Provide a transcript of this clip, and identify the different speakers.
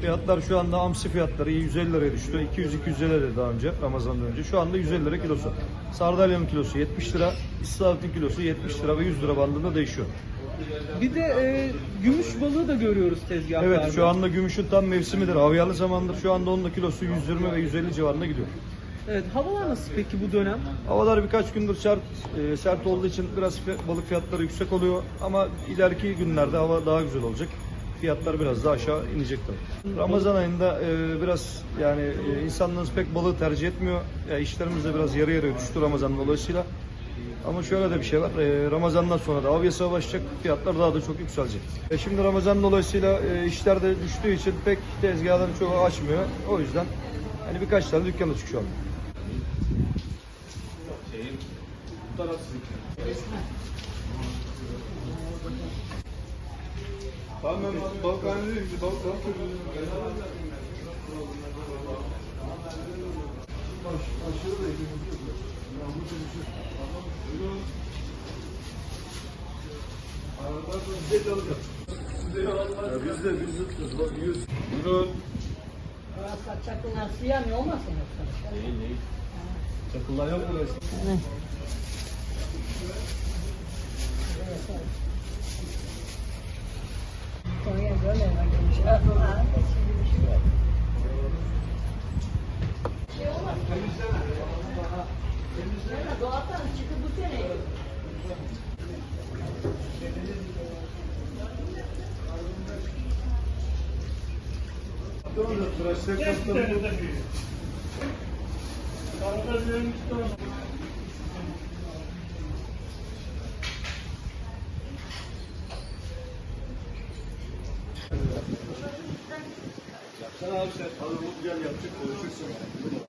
Speaker 1: Fiyatlar şu anda hamsi fiyatları 150 liraya düştü. 200-250 liraya daha önce Ramazan'dan önce. Şu anda 150 lira kilosu. Sardalyanın kilosu 70 lira, istavritin kilosu 70 lira ve 100 lira bandında değişiyor.
Speaker 2: Bir de e, gümüş balığı da görüyoruz tezgahlarda.
Speaker 1: Evet şu anda gümüşün tam mevsimidir. Havyalı zamandır. Şu anda onun da kilosu 120 ve 150 civarında gidiyor.
Speaker 2: Evet, havalar nasıl peki bu dönem?
Speaker 1: Havalar birkaç gündür sert, e, sert olduğu için biraz balık fiyatları yüksek oluyor. Ama ileriki günlerde hava daha güzel olacak. Fiyatlar biraz daha aşağı inecek tabii. Ramazan ayında e, biraz yani e, insanlarımız pek balığı tercih etmiyor. Ya işlerimiz de biraz yarı yarıya düştü Ramazan dolayısıyla. Ama şöyle de bir şey var. e, Ramazan'dan sonra da av başlayacak. Fiyatlar daha da çok yükselecek. E, şimdi Ramazan dolayısıyla e, işler de düştüğü için pek tezgahları çoğu açmıyor. O yüzden hani birkaç tane dükkan açık şu anda.
Speaker 3: Tamam ben balıkhanedeyim. Balık balık Aşırı da Biz de biz de bak yiyoruz. Buyurun.
Speaker 4: Çakıllar suya mı olmasın yoksa?
Speaker 3: Çakıllar yok mu?
Speaker 4: Konya
Speaker 3: Sen abi sen. Bu güzel yapacak. Konuşursun.